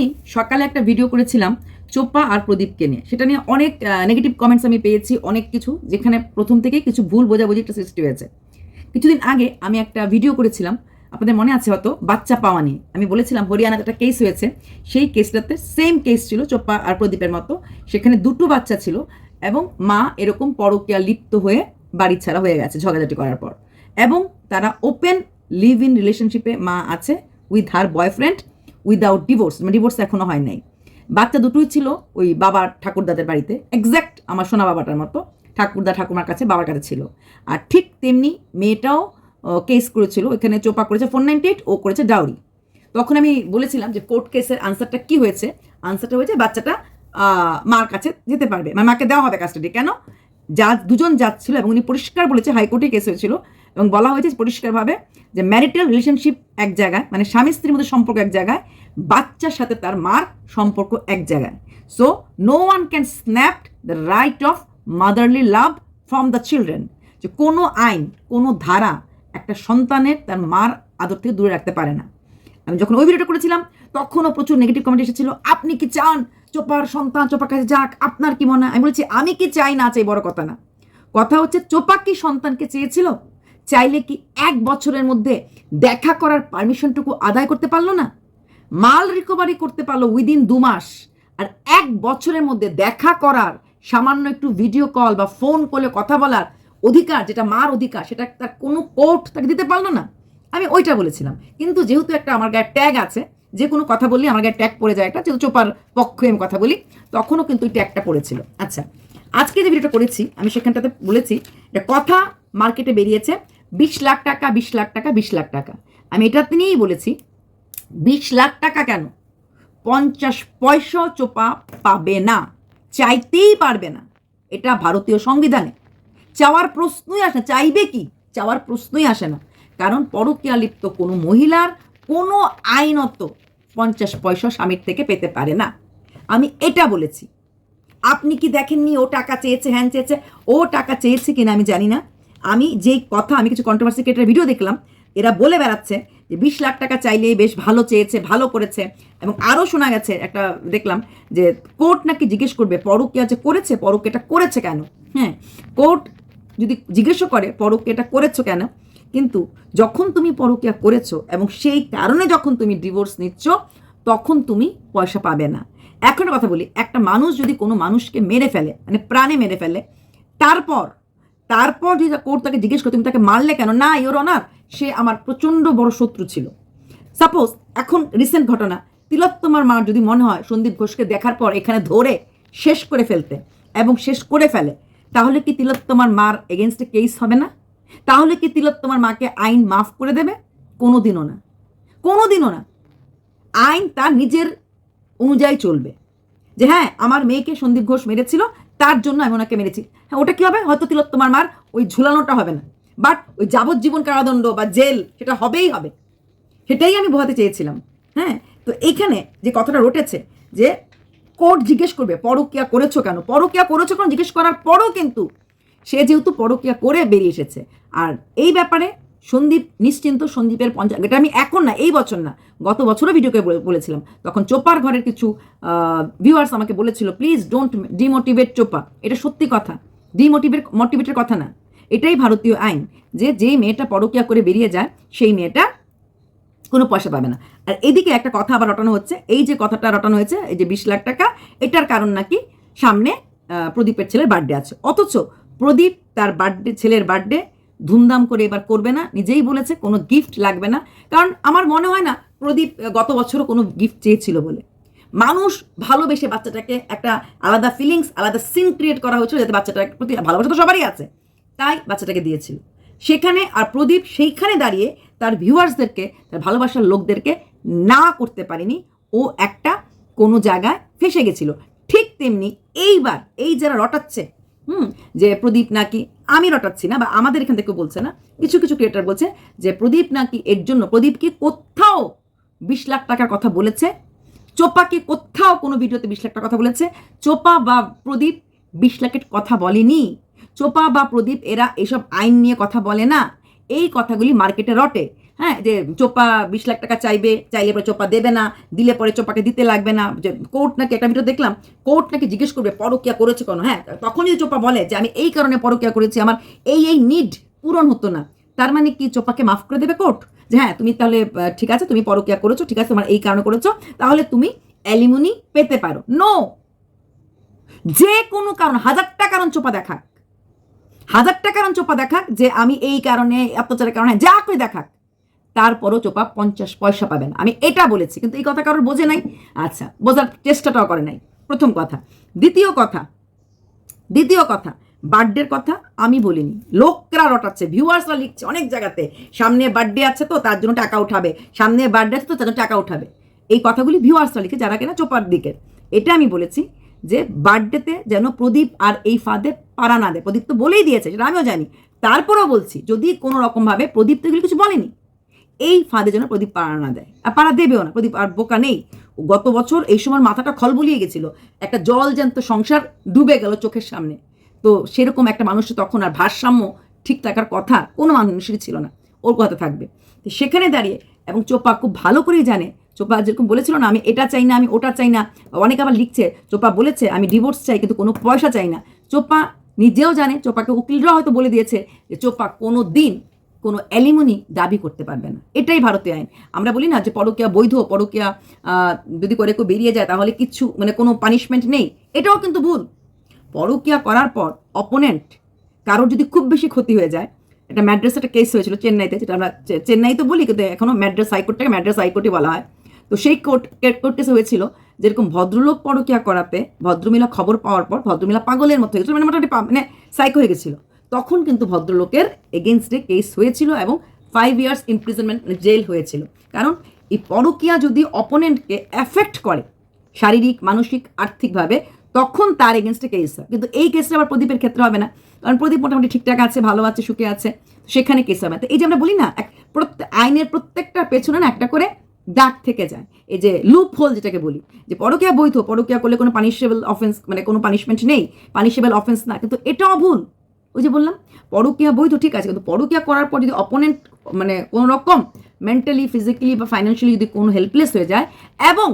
আমি সকালে একটা ভিডিও করেছিলাম চোপ্পা আর প্রদীপকে নিয়ে। সেটা নিয়ে অনেক নেগেটিভ কমেন্টস আমি পেয়েছি, অনেক কিছু, যেখানে প্রথম থেকেই কিছু ভুল বোঝাবুঝি একটা সৃষ্টি হয়েছে। কিছুদিন আগে আমি একটা ভিডিও করেছিলাম, আপনাদের মনে আছে হয়তো, বাচ্চা পাওয়া নিয়ে। আমি বলেছিলাম, হরিয়ানাতে একটা কেস হয়েছে। সেই কেসটাতে সেম কেস ছিল চোপ্পা আর প্রদীপের মতো। সেখানে দুটো বাচ্চা ছিল এবং মা এরকম পরকীয়া লিপ্ত হয়ে বাড়ি ছাড়া হয়ে গেছে ঝগড়াঝাটি করার পর। এবং তারা ওপেন লিভ ইন রিলেশনশিপে মা আছে with her boyfriend without divorce মানে ডিভোর্স এখনও হয় নাই। বাচ্চা দুটোই ছিল ওই বাবার ঠাকুরদাদের বাড়িতে এক্স্যাক্ট আমার সোনা বাবাটার মতো, ঠাকুরদা ঠাকুমার কাছে, বাবার কাছে ছিল। আর ঠিক তেমনি মেয়েটাও কেস করেছিল এখানে চোপা করেছে ফোর নাইনটি এইট ও করেছে ডাউরি তখন আমি বলেছিলাম যে কোর্ট কেসের আনসারটা কি হয়েছে? আনসারটা হয়েছে বাচ্চাটা মার কাছে যেতে পারবে। মানে মাকে দেওয়া হবে কাস্টাডি কেন? যা দুজন যাচ্ছিল এবং উনি পরিষ্কার বলেছে, হাইকোর্টে কেস হয়েছিল এবং বলা হয়েছে পরিষ্কারভাবে যে ম্যারিটাল রিলেশনশিপ এক জায়গায় মানে স্বামী স্ত্রীর মধ্যে সম্পর্ক এক জায়গায়, বাচ্চার সাথে তার মার সম্পর্ক এক জায়গায়। So no one can snap the right of motherly love from the children যে কোনো আইন, কোনো ধারা একটা সন্তানের তার মার আদর থেকে দূরে রাখতে পারে না। আমি যখন ওই ভিডিওটা করেছিলাম, তখনও প্রচুর নেগেটিভ কমেন্ট এসেছিল, আপনি কি চান চোপার সন্তান, চোপার কাছে যাক, আপনার কি মনে হয়? আমি বলছি, আমি কি চাই না চাই, বড় কথা না। কথা হচ্ছে, চোপা কি সন্তানকে চেয়েছিল? চাইলে কি এক বছরের মধ্যে দেখা করার পারমিশনটুকু আদায় করতে পারল না? মাল রিকভারি করতে পারল উইদিন দু মাস। আর এক বছরের মধ্যে দেখা করার সামান্য একটু ভিডিও কল বা ফোন করে কথা বলার অধিকার, যেটা মার অধিকার, সেটা তার কোনো কোর্ট তাকে দিতে পারল না। আমি ওইটা বলেছিলাম। কিন্তু যেহেতু একটা আমার গায়ে ট্যাগ আছে যে কোনো কথা বললে আমার গায়ে ট্যাগ পড়ে যায় একটা, যেহেতু চোপার পক্ষে আমি কথা বলি, তখনও কিন্তু ওই ট্যাগটা পড়েছিল। আচ্ছা আজকে যে ভিডিওটা করেছি, আমি সেখানটাতে বলেছি এটা কথা মার্কেটে বেরিয়েছে, বিশ লাখ টাকা, বিশ লাখ টাকা, বিশ লাখ টাকা। আমি এটাতে নিয়েই বলেছি, বিশ লাখ টাকা কেন? পঞ্চাশ পয়সা চোপা পাবে না, চাইতেই পারবে না। এটা ভারতীয় সংবিধানে। চাওয়ার প্রশ্নই আসে চাইবে কি? চাওয়ার প্রশ্নই আসে না। কারণ পরকীয়া লিপ্ত কোনো মহিলার কোনো আইনত পঞ্চাশ পয়সা স্বামীর থেকে পেতে পারে না। আমি এটা বলেছি। আপনি কি দেখেননি ও টাকা চেয়েছে, হ্যান চেয়েছে? ও টাকা চেয়েছে কিনা আমি জানি না। আমি যেই কথা, আমি কিছু কন্ট্রোভার্সি ক্রিয়েটার ভিডিও দেখলাম, এরা বলে বেড়াচ্ছে যে বিশ লাখ টাকা চাইলেই বেশ ভালো চেয়েছে, ভালো করেছে এবং আরও শোনা গেছে, একটা দেখলাম যে কোর্ট নাকি জিজ্ঞেস করবে, পরকীয়া যে করেছে, পরকীয়াটা করেছে কেন? হ্যাঁ কোর্ট যদি জিজ্ঞেসও করে, পরকীয়াটা করেছ কেন? কিন্তু যখন তুমি পরকীয়া করেছ এবং সেই কারণে যখন তুমি ডিভোর্স নিচ্ছ, তখন তুমি পয়সা পাবে না। এখন কথা বলি, একটা মানুষ যদি কোনো মানুষকে মেরে ফেলে মানে প্রাণে মেরে ফেলে, তারপর তারপর যদি কোর্ট তাকে জিজ্ঞেস করে, তুমি তাকে মারলে কেন? না ইওর অনার সে আমার প্রচণ্ড বড় শত্রু ছিল। সাপোজ এখন রিসেন্ট ঘটনা তিলোত্তমার মার যদি মনে হয় সন্দীপ ঘোষকে দেখার পর এখানে ধরে শেষ করে ফেলতে এবং শেষ করে ফেলে, তাহলে কি তিলোত্তমার মার এগেনস্টে কেস হবে না? তাহলে কি তিলোত্তমার মাকে আইন মাফ করে দেবে? কোনোদিনও না। কোনোদিনও না। আইন তার নিজের অনুযায়ী চলবে। যে হ্যাঁ আমার মেয়েকে সন্দীপ ঘোষ মেরেছিল, তার জন্য আমি ওনাকে মেরেছি। হ্যাঁ ওটা কি হবে? হয়তো তিলোত্তমার মার ওই ঝুলানোটা হবে না। বাট ওই যাবজ্জীবন কারাদণ্ড বা জেল, সেটা হবেই হবে। সেটাই আমি বোঝাতে চেয়েছিলাম। হ্যাঁ তো এইখানে যে কথাটা রটেছে, যে কোর্ট জিজ্ঞেস করবে, পরকিয়া করেছ কেন? পরকিয়া করেছ কেন? জিজ্ঞেস করার পরও কিন্তু সে যেহেতু পরকিয়া করে বেরিয়ে এসেছে আর এই ব্যাপারে সন্দীপ, নিশ্চিন্ত সন্দীপের পঞ্চায়েত এটা আমি এখন না, এই বছর না, গত বছরও ভিডিওকে বলে- বলেছিলাম। তখন চোপার ঘরের কিছু ভিউয়ার্স আমাকে বলেছিল প্লিজ ডোন্ট ডিমোটিভেট চোপা। এটা সত্যি কথা। ডিমোটিভেট মোটিভেটের কথা না। এটাই ভারতীয় আইন যে, যেই মেয়েটা পরকিয়া করে বেরিয়ে যায়, সেই মেয়েটা কোনো পয়সা পাবে না। আর এদিকে একটা কথা আবার রটানো হচ্ছে, এই যে কথাটা রটানো হয়েছে, এই যে বিশ লাখ টাকা, এটার কারণ নাকি সামনে প্রদীপের ছেলের বার্থডে আছে। অথচ প্রদীপ তার বার্থডে ছেলের বার্থডে ধুমধাম করে এবার করবে না। নিজেই বলেছে কোনো গিফট লাগবে না। কারণ আমার মনে হয় না প্রদীপ গত বছরও কোনো গিফট চেয়েছিল বলে। মানুষ ভালোবেসে বাচ্চাটাকে একটা আলাদা ফিলিংস আলাদা সিন ক্রিয়েট করা হয়েছিল যাতে বাচ্চাটার প্রতি ভালোবাসা তো সবারই আছে। তাই বাচ্চাটাকে দিয়েছিল। সেখানে আর প্রদীপ সেইখানে দাঁড়িয়ে তার ভিউয়ার্সদেরকে তার ভালোবাসার লোকদেরকে না করতে পারেনি। ও একটা কোনো জায়গায় ফেসে গেছিল। ঠিক তেমনি এইবার, এই যারা রটাচ্ছে হুম, যে প্রদীপ নাকি, আমি রটাচ্ছি না, বা আমাদের এখান থেকে বলছে না, কিছু কিছু ক্রিয়েটার বলছে যে প্রদীপ নাকি এর জন্য, প্রদীপ কি কোথাও বিশ লাখ টাকার কথা বলেছে? চোপা কি কোথাও কোনো ভিডিওতে বিশ লাখ টাকার কথা বলেছে? চোপা বা প্রদীপ বিশ লাখের কথা বলেনি। চোপা বা প্রদীপ, এরা এসব আইন নিয়ে কথা বলে না। এই কথাগুলি মার্কেটে রটে। হ্যাঁ যে চোপা বিশ লাখ টাকা চাইবে, চাইলে পরে চোপা দেবে না, দিলে পরে চোপাকে দিতে লাগবে না। যে কোর্ট নাকি একটা ভিডিও দেখলাম, কোর্ট নাকি জিজ্ঞেস করবে, পরকিয়া করেছে কেন? হ্যাঁ তখন যদি চোপা বলে যে, আমি এই কারণে পরকিয়া করেছি, আমার এই এই নিড পূরণ হতো না। তার মানে কি, চোপাকে মাফ করে দেবে কোর্ট? যে হ্যাঁ তুমি তাহলে ঠিক আছে, তুমি পরকিয়া করেছ, ঠিক আছে, তোমার এই কারণে করেছ, তাহলে তুমি অ্যালিমনি পেতে পারো। নো যে কোনো কারণ, হাজারটা কারণ চোপা দেখাক। হাজারটা কারণ চোপা দেখাক যে, আমি এই কারণে, অত্যাচারের কারণে যা করে দেখাক। তারপরও চোপা পঞ্চাশ পয়সা পাবেন। আমি এটা বলেছি, কিন্তু এই কথা কারোর বোঝে নাই। আচ্ছা বোঝার চেষ্টাটাও করে নাই। প্রথম কথা। দ্বিতীয় কথা দ্বিতীয় কথা, বার্থডের কথা আমি বলিনি। লোকরা রটাচ্ছে, ভিউয়ার্সরা লিখছে অনেক জায়গাতে, সামনে বার্থডে আছে তো, তার জন্য টাকা উঠাবে। সামনে বার্থডে আছে তো, তার জন্য টাকা উঠাবে। এই কথাগুলি ভিউয়ার্সরা লিখে যারা কিনা চোপার দিকের। এটা আমি বলেছি যে বার্থডেতে যেন প্রদীপ আর এই ফাঁদে পাড়া না দেয়। প্রদীপ তো বলেই দিয়েছে, সেটা আমিও জানি। তারপরেও বলছি, যদি কোনো রকমভাবে প্রদীপ তো এগুলো কিছু বলেনি এই ফাঁদে যেন প্রদীপ পাড়া না দেয়। আর পাড়া দেবেও না, প্রদীপ আর বোকা নেই। গত বছর এই সময় মাথাটা খলবলিয়ে গেছিল। একটা জল জ্যান্ত সংসার ডুবে গেল চোখের সামনে। তো সেরকম একটা মানুষের তখন আর ভারসাম্য ঠিক থাকার কথা কোনো মানুষেরই ছিল না। ওর কথা থাকবে। তো সেখানে দাঁড়িয়ে, এবং চোপা খুব ভালো করেই জানে। চোপা যেরকম বলেছিল না, আমি এটা চাই না, আমি ওটা চাই না। অনেক আবার লিখছে, চোপা বলেছে, আমি ডিভোর্স চাই, কিন্তু কোনো পয়সা চাই না। চোপা নিজেও জানে, চোপাকে উকিলরাও হয়তো বলে দিয়েছে যে চোপা কোনো দিন কোনো অ্যালিমনি দাবি করতে পারবে না। এটাই ভারতীয় আইন। আমরা বলি না যে পরকিয়া বৈধ, পরকিয়া যদি করে কেউ বেরিয়ে যায় তাহলে কিচ্ছু মানে কোনো পানিশমেন্ট নেই। এটাও কিন্তু ভুল। পরকিয়া করার পর অপোনেন্ট কারোর যদি খুব বেশি ক্ষতি হয়ে যায় এটা ম্যাড্রাস একটা কেস হয়েছিল চেন্নাইতে, যেটা আমরা চেন্নাই তো বলি কিন্তু এখনও ম্যাড্রাস হাইকোর্টটাকে ম্যাড্রাস হাইকোর্টই বলা হয়। তো সেই কোর্ট কোর্ট কেসে হয়েছিল যেরকম ভদ্রলোক পরকিয়া করাতে ভদ্রমিলা খবর পাওয়ার পর ভদ্রমিলা পাগলের মতো হয়ে গেছিল মানে মোটামুটি মানে সাইকো হয়ে গেছিল। তখন কিন্তু ভদ্রলোকের এগেনস্টে কেস হয়েছিল এবং ফাইভ ইয়ার্স ইমপ্রিজনমেন্ট জেল হয়েছিল। কারণ এই পরকিয়া যদি অপোনেন্টকে এফেক্ট করে শারীরিক, মানসিক, আর্থিকভাবে, তখন তার এগেনস্টে কেস হয়। কিন্তু এই কেসটা আবার প্রদীপের ক্ষেত্রে হবে না। কারণ প্রদীপ মোটামুটি ঠিকঠাক আছে, ভালো আছে, সুখে আছে সেখানে কেস হবে না। এই যে আমরা বলি না, এক প্রত্যেক আইনের প্রত্যেকটা পেছনে না একটা করে দাগ থেকে যায়। এই যে লুপ হোল যেটাকে বলি, যে পরকিয়া বৈধ, পরকিয়া করলে কোনো পানিশেবল অফেন্স মানে কোনো পানিশমেন্ট নেই। পানিশেবল অফেন্স না, কিন্তু এটাও ভুল। ওই যে বললাম, পরকিয়া বৈধ ঠিক আছে, কিন্তু পরকিয়া করার পর যদি অপোনেন্ট মানে কোনো রকম মেন্টালি ফিজিক্যালি বা ফাইন্যান্সিয়ালি যদি কোনো হেল্পলেস হয়ে যায়, এবং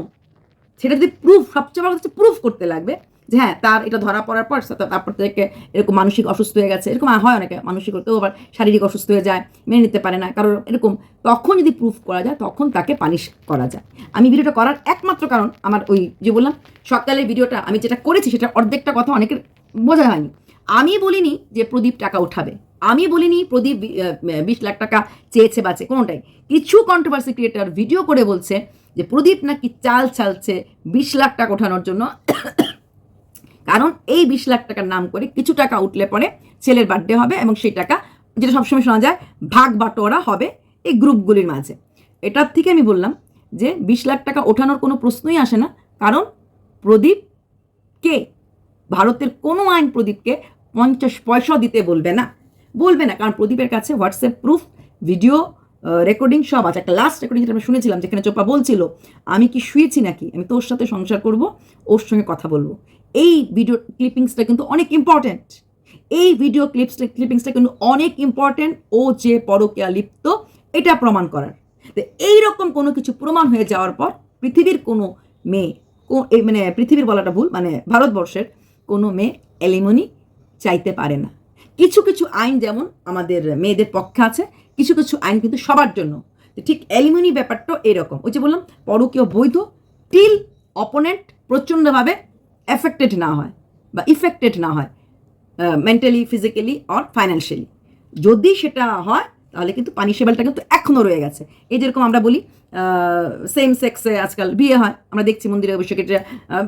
সেটা যদি প্রুফ সবচেয়ে বড় হচ্ছে প্রুফ করতে লাগবে যে হ্যাঁ তার এটা ধরা পড়ার পর তারপর থেকে এরকম মানসিক অসুস্থ হয়ে গেছে, এরকম হয় অনেকে, মানসিক হতেও আবার শারীরিক অসুস্থ হয়ে যায়, মেনে নিতে পারে না, কারণ এরকম তখন যদি প্রুফ করা যায়, তখন তাকে পানিশ করা যায়। আমি ভিডিওটা করার একমাত্র কারণ আমার ওই যে বললাম, সকালের ভিডিওটা আমি যেটা করেছি সেটা অর্ধেকটা কথা অনেকের বোঝা হয়নি। আমি বলিনি যে প্রদীপ টাকা উঠাবে। আমি বলিনি প্রদীপ বিশ লাখ টাকা চেয়েছে বাঁচে কোনোটাই। কিছু কন্ট্রোভার্সি ক্রিয়েটার ভিডিও করে বলছে যে প্রদীপ নাকি চাল চালছে বিশ লাখ টাকা ওঠানোর জন্য। কারণ এই বিশ লাখ টাকার নাম করে কিছু টাকা উঠলে পরে ছেলের বার্থডে হবে এবং সেই টাকা, যেটা সবসময় শোনা যায়, ভাগ বাটোয়ারা হবে এই গ্রুপগুলির মাঝে। এটার থেকে আমি বললাম যে বিশ লাখ টাকা ওঠানোর কোনো প্রশ্নই আসে না। কারণ প্রদীপ কে ভারতের কোনো আইন প্রদীপকে পঞ্চাশ পয়সাও দিতে বলবে না। বলবে না, কারণ প্রদীপের কাছে হোয়াটসঅ্যাপ প্রুফ ভিডিও রেকর্ডিং সব আছে। একটা লাস্ট রেকর্ডিং যেটা আমরা শুনেছিলাম, যেখানে চোপা বলছিল, আমি কি শুয়েছি নাকি? আমি তোর সাথে সংসার করব, ওর সঙ্গে কথা বলব। এই ভিডিও ক্লিপিংসটা কিন্তু অনেক ইম্পর্ট্যান্ট এই ভিডিও ক্লিপসটা ক্লিপিংসটা কিন্তু অনেক ইম্পর্ট্যান্ট ও যে পরকীয়া লিপ্ত, এটা প্রমাণ করার। তো এইরকম কোনো কিছু প্রমাণ হয়ে যাওয়ার পর পৃথিবীর কোনো মেয়ে মানে পৃথিবীর বলাটা ভুল মানে ভারতবর্ষের কোনো মেয়ে, এলিমনি চাইতে পারে না। কিছু কিছু আইন যেমন আমাদের মেয়েদের পক্ষে আছে, কিছু কিছু আইন কিন্তু সবার জন্য। ঠিক অ্যালিমনি ব্যাপারটাও এরকম। ওই যে বললাম, পরকীয় বৈধ টিল অপোনেন্ট প্রচণ্ডভাবে এফেক্টেড না হয় বা ইফেক্টেড না হয় মেন্টালি ফিজিক্যালি অর ফাইন্যান্সিয়ালি যদি সেটা হয় তাহলে কিন্তু পানিশেবলটা কিন্তু এখনও রয়ে গেছে। এই যেরকম আমরা বলি সেম সেক্সে আজকাল বিয়ে হয়। আমরা দেখছি মন্দিরে অবশ্যই এটা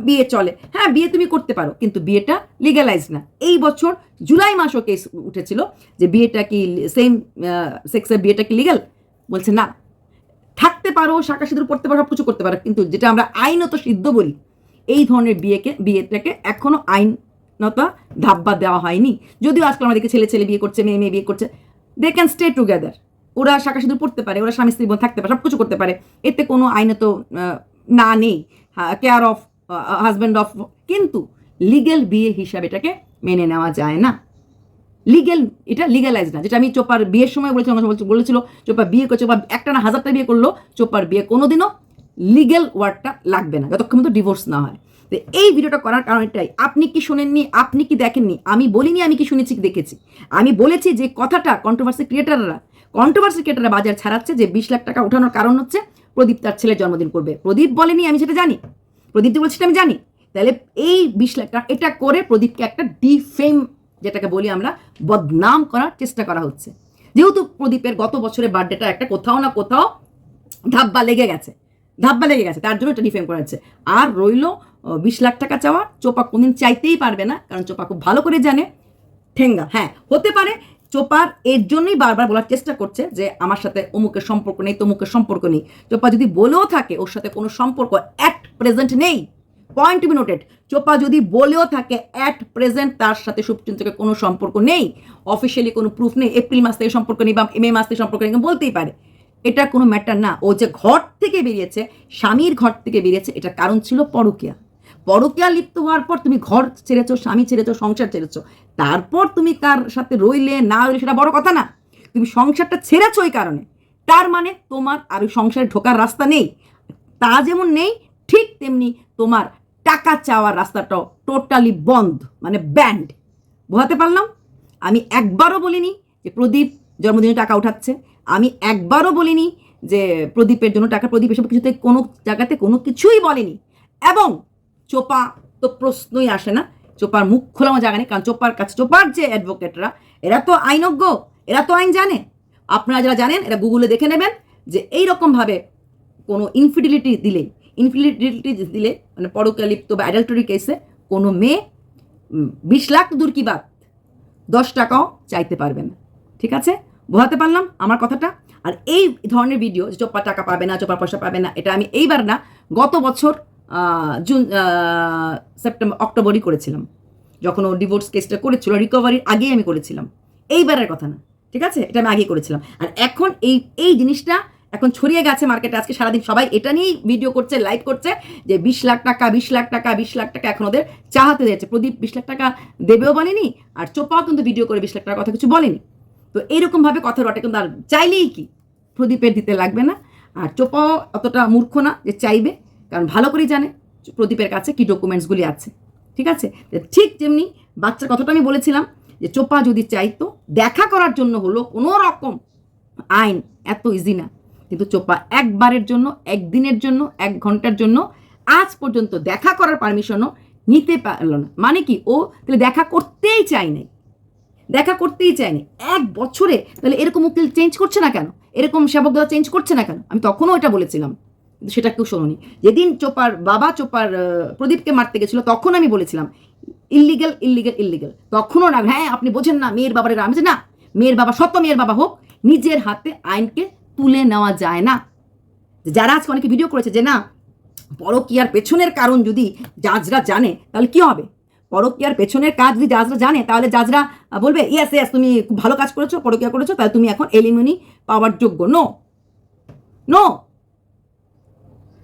বিয়ে চলে। হ্যাঁ বিয়ে তুমি করতে পারো, কিন্তু বিয়েটা লিগ্যালাইজ না। এই বছর জুলাই মাসও কেস উঠেছিল যে বিয়েটা কি সেম সেক্সের বিয়েটা কি লিগ্যাল বলছে না। থাকতে পারো শাখা সিঁদুর পড়তে পারো সব কিছু করতে পারো। কিন্তু যেটা আমরা আইনত সিদ্ধ বলি, এই ধরনের বিয়েকে, বিয়েটাকে এখনও আইনত ধাব্বা দেওয়া হয়নি। যদিও আজকাল আমাদেরকে ছেলে ছেলে বিয়ে করছে মেয়ে মেয়ে বিয়ে করছে দে ক্যান স্টে টুগেদার ওরা শাখা সিঁদুর পড়তে পারে, ওরা স্বামী স্ত্রী থাকতে পারে সব কিছু করতে পারে। এতে কোনো আইনত না নেই। কেয়ার অফ হাজব্যান্ড অফ কিন্তু লিগেল বিয়ে হিসাবে এটাকে মেনে নেওয়া যায় না। লিগেল এটা লিগালাইজ না। যেটা আমি চোপার বিয়ের সময় বলেছিলাম বলছিল- চোপা বিয়ে করে, চোপা একটা না হাজারটা বিয়ে করল, চোপার বিয়ে কোনোদিনও লিগেল ওয়ার্ডটা লাগবে না। যতক্ষণ তো ডিভোর্স না হয়। তো এই ভিডিওটা করার কারণ এটাই। আপনি কি শোনেননি? আপনি কি দেখেননি? আমি বলিনি, আমি কি শুনেছি, কি দেখেছি? আমি বলেছি যে কথাটা কন্ট্রোভার্সি ক্রিয়েটাররা কন্ট্রোভার্সি ক্রিয়েটাররা বাজার ছাড়াচ্ছে যে বিশ লাখ টাকা ওঠানোর কারণ হচ্ছে প্রদীপ তার ছেলের জন্মদিন করবে। প্রদীপ বলেনি, আমি সেটা জানি। প্রদীপ বলছে সেটা আমি জানি। তাহলে এই বিশ লাখ টাকা, এটা করে প্রদীপকে একটা ডিফেম যেটাকে বলি আমরা, বদনাম করার চেষ্টা করা হচ্ছে। যেহেতু প্রদীপের গত বছরের বার্থডেটা একটা কোথাও না কোথাও ধাব্বা লেগে গেছে। ধাব্বা লেগে গেছে, তার জন্য এটা ডিফেম করা হচ্ছে। আর রইল বিশ লাখ টাকা চাওয়া, চোপা কোনদিন চাইতেই পারবে না, কারণ চোপা খুব ভালো করে জানে। ঠেঙ্গা হ্যাঁ হতে পারে, চোপার এর জন্যই বারবার বলার চেষ্টা করছে যে আমার সাথে অমুকের সম্পর্ক নেই, তমুকের সম্পর্ক নেই। চোপা যদি বলেও থাকে ওর সাথে কোনো সম্পর্ক অ্যাট প্রেজেন্ট নেই পয়েন্ট বি নোটেড চোপা যদি বলেও থাকে অ্যাট প্রেজেন্ট তার সাথে শুভচিন্তকের কোনো সম্পর্ক নেই অফিসিয়ালি কোনো প্রুফ নেই এপ্রিল মাস থেকে সম্পর্ক নেই বা মে মাস থেকে সম্পর্ক নেই, বলতেই পারে। এটা কোনো ম্যাটার না। ও যে ঘর থেকে বেরিয়েছে, স্বামীর ঘর থেকে বেরিয়েছে এটা কারণ ছিল পরকিয়া। পরকিয়া লিপ্ত হওয়ার পর তুমি ঘর ছেড়েছো, স্বামী ছেড়েছো, সংসার ছেড়েছো। তারপর তুমি কার সাথে রইলে, না রইলে সেটা বড় কথা না। তুমি সংসারটা ছেড়েছো ওই কারণে। তার মানে তোমার আর ওই সংসারে ঢোকার রাস্তা নেই। তা যেমন নেই, ঠিক তেমনি তোমার টাকা চাওয়ার রাস্তাটাও টোটালি বন্ধ মানে ব্যান্ড বোঝাতে পারলাম? আমি একবারও বলিনি যে প্রদীপ জন্মদিনে টাকা উঠাচ্ছে। আমি একবারও বলিনি যে প্রদীপের জন্য টাকা, প্রদীপ এসব কিছুতে কোনো জায়গাতে কোনো কিছুই বলেনি। এবং চোপা তো প্রশ্নই আসে না। চোপার মুখ খোলানো জায়গা নেই, কারণ চোপার কাছে, চোপার যে অ্যাডভোকেটরা এরা তো আইনজ্ঞ, এরা তো আইন জানে। আপনারা যারা জানেন, এরা গুগলে দেখে নেবেন যে এই রকমভাবে কোনো ইনফিডিলিটি দিলে ইনফিডিলিটি দিলে মানে পরকীয়া লিপ্ত বা অ্যাডাল্টারি কেসে কোনো মেয়ে বিশ লাখ দূর কি বাদ দশ টাকাও চাইতে পারবে না। ঠিক আছে? বোঝাতে পারলাম আমার কথাটা? আর এই ধরনের ভিডিও চোপা টাকা পাবে না, চোপা পয়সা পাবে না, এটা আমি এইবার না গত বছর জুন সেপ্টেম্বর, অক্টোবরই করেছিলাম। যখন ও ডিভোর্স কেসটা করেছিল রিকভারির আগেই আমি করেছিলাম। এইবারের কথা না, ঠিক আছে? এটা আমি আগেই করেছিলাম। আর এখন এই এই জিনিসটা এখন ছড়িয়ে গেছে মার্কেটে আজকে সারাদিন সবাই এটা নিয়েই ভিডিও করছে লাইভ করছে, যে বিশ লাখ টাকা, বিশ লাখ টাকা, বিশ লাখ টাকা এখন ওদের চাহাতে যাচ্ছে প্রদীপ বিশ লাখ টাকা দেবেও বলেনি, আর চোপাও কিন্তু ভিডিও করে বিশ লাখ টাকার কথা কিছু বলেনি। তো এইরকমভাবে কথা রটে কিন্তু আর চাইলেই কি? প্রদীপের দিতে লাগবে না। আর চোপাও অতটা মূর্খ না যে চাইবে, কারণ ভালো করেই জানে প্রদীপের কাছে কি ডকুমেন্টসগুলি আছে। ঠিক আছে? ঠিক যেমনি বাচ্চার কথাটা আমি বলেছিলাম যে চোপা যদি চাইতো, দেখা করার জন্য হলো কোনো রকম আইন এত ইজি না। কিন্তু চোপা একবারের জন্য, একদিনের জন্য, এক ঘণ্টার জন্য আজ পর্যন্ত দেখা করার পারমিশনও নিতে পারল না। মানে কি? ও তাহলে দেখা করতেই চাই নাই। দেখা করতেই চায়নি এক বছরে তাহলে এরকম উকিল চেঞ্জ করছে না কেন? এরকম সেবক দাদা চেঞ্জ করছে না কেন? আমি তখনও এটা বলেছিলাম। সেটা কেউ শোনি যেদিন চোপার বাবা, চোপার প্রদীপকে মারতে গেছিল, তখন আমি বলেছিলাম ইল্লিগেল ইল্লিগেল ইল্লিগেল তখনও না হ্যাঁ আপনি বোঝেন না, মেয়ের বাবার আমি না, মেয়ের বাবা সত্য, মেয়ের বাবা হোক, নিজের হাতে আইনকে তুলে নেওয়া যায় না। যারা আজকে অনেকে ভিডিও করেছে যে, না, পরকিয়ার পেছনের কারণ যদি জাজরা জানে, তাহলে কি হবে? পরকিয়ার পেছনের কাজ যদি জাজরা জানে, তাহলে জাজরা বলবে ইয়েস ইয়েস তুমি ভালো কাজ করেছ, পরকিয়া করেছ, তাহলে তুমি এখন এলিমিনি পাওয়ার যোগ্য। নো নো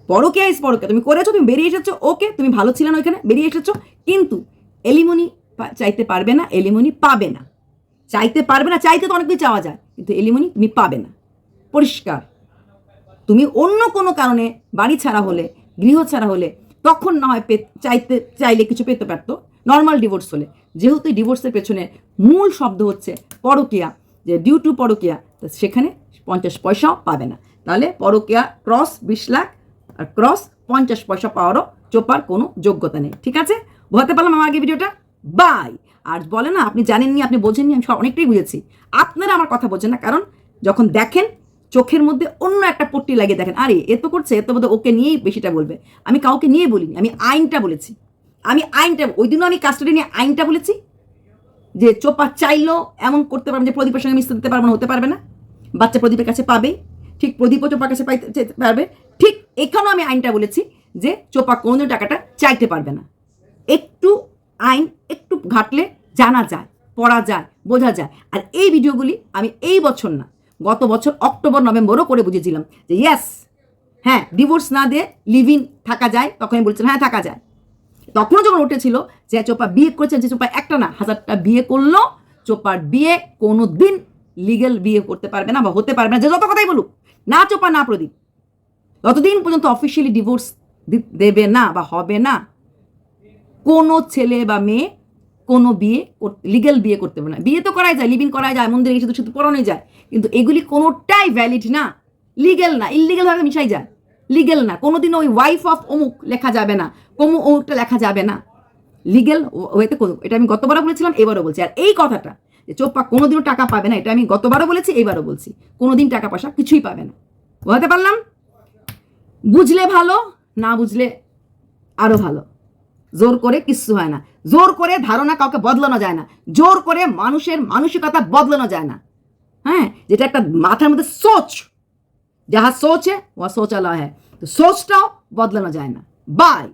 পরকিয়া ইস পরকিয়া। তুমি করেছ, তুমি বেরিয়ে এসেছ ওকে তুমি ভালো ছিলে না ওইখানে, বেরিয়ে এসেছ, কিন্তু এলিমনি চাইতে পারবে না, এলিমনি পাবে না। চাইতে পারবে না, চাইতে তো অনেক কিছু চাওয়া যায়, কিন্তু এলিমনি তুমি পাবে না। পরিষ্কার। তুমি অন্য কোনো কারণে বাড়ি ছাড়া হলে, গৃহ ছাড়া হলে, তখন না হয় চাইতে, চাইলে কিছু পেতে পারতো নর্মাল ডিভোর্স হলে। যেহেতু ডিভোর্সের পেছনে মূল শব্দ হচ্ছে পরকিয়া, যে ডিউ টু পরকিয়া সেখানে পঞ্চাশ পয়সাও পাবে না। তাহলে পরকিয়া ক্রস বিশ লাখ আর ক্রস পঞ্চাশ পয়সা পাওয়ারও চোপার কোনো যোগ্যতা নেই। ঠিক আছে? বোঝাতে পারলাম আমার আগে ভিডিওটা? বাই আর বলে না, আপনি জানেননি, আপনি বোঝেননি, আমি সব অনেকটাই বুঝেছি। আপনারা আমার কথা বোঝেন না, কারণ যখন দেখেন, চোখের মধ্যে অন্য একটা পট্টি লাগিয়ে দেখেন, আরে, এ তো করছে, এ তো ওকে নিয়েই বেশিটা বলবে। আমি কাউকে নিয়ে বলিনি, আমি আইনটা বলেছি। আমি আইনটা ওই দিনও আমি কাস্টাডি নিয়ে আইনটা বলেছি যে চোপা চাইলেও এমন করতে পারবে যে প্রদীপের সঙ্গে মিশতে দিতে পারবে না, হতে পারবে না। বাচ্চা প্রদীপের কাছে পাবে, ঠিক প্রদীপও চোপার কাছে পাইতে পারবে। ঠিক এখানেও আমি আইনটা বলেছি যে চোপা কোনোদিন টাকাটা চাইতে পারবে না। একটু আইন একটু ঘাটলে জানা যায়, পড়া যায়, বোঝা যায়। আর এই ভিডিওগুলি আমি এই বছর না, গত বছর অক্টোবর, নভেম্বরও করে বুঝেছিলাম যে ইয়েস হ্যাঁ ডিভোর্স না দিয়ে লিভ থাকা যায়। তখন আমি বলছিলাম হ্যাঁ থাকা যায়। তখনও যখন উঠেছিল যে চোপা বিয়ে করেছে যে চোপা একটা না, হাজারটা বিয়ে করল, চোপার বিয়ে কোনো দিন লিগেল বিয়ে করতে পারবে না বা হতে পারবে না, যে যত কথাই বলুক, না চোপা, না প্রদীপ। ততদিন পর্যন্ত অফিসিয়ালি ডিভোর্স দেবে না বা হবে না, কোনো ছেলে বা মেয়ে কোনো বিয়ে লিগেল বিয়ে করতে পারে না। বিয়ে তো করাই যায় লিভিং করাই যায়, মন্দিরে তো শুধু পড়ানোই যায়, কিন্তু এগুলি কোনোটাই ভ্যালিড না লিগেল না ইলিগেল ভাবে মিশাই যায়। লিগেল না। কোনোদিন ওই ওয়াইফ অফ অমুক লেখা যাবে না। কমু অমুকটা লেখা যাবে না। লিগেল ওয়েতে এটা আমি গতবারও বলেছিলাম, এবারও বলছি। আর এই কথাটা যে চোপ্পা কোনোদিনও টাকা পাবে না, এটা আমি গতবারও বলেছি এইবারও বলছি। কোনোদিন টাকা পয়সা কিছুই পাবে না। বোঝাতে পারলাম? বুঝলে ভালো, না বুঝলে আরও ভালো। জোর করে কিচ্ছু হয় না। জোর করে ধারণা কাউকে বদলানো যায় না। জোর করে মানুষের মানসিকতা বদলানো যায় না। হ্যাঁ? যেটা একটা মাথার মধ্যে সোচ। যাহা সোচ হ্যাঁ ওয়া সোচালা হ্যাঁ তো সোচটাও বদলানো যায় না বাই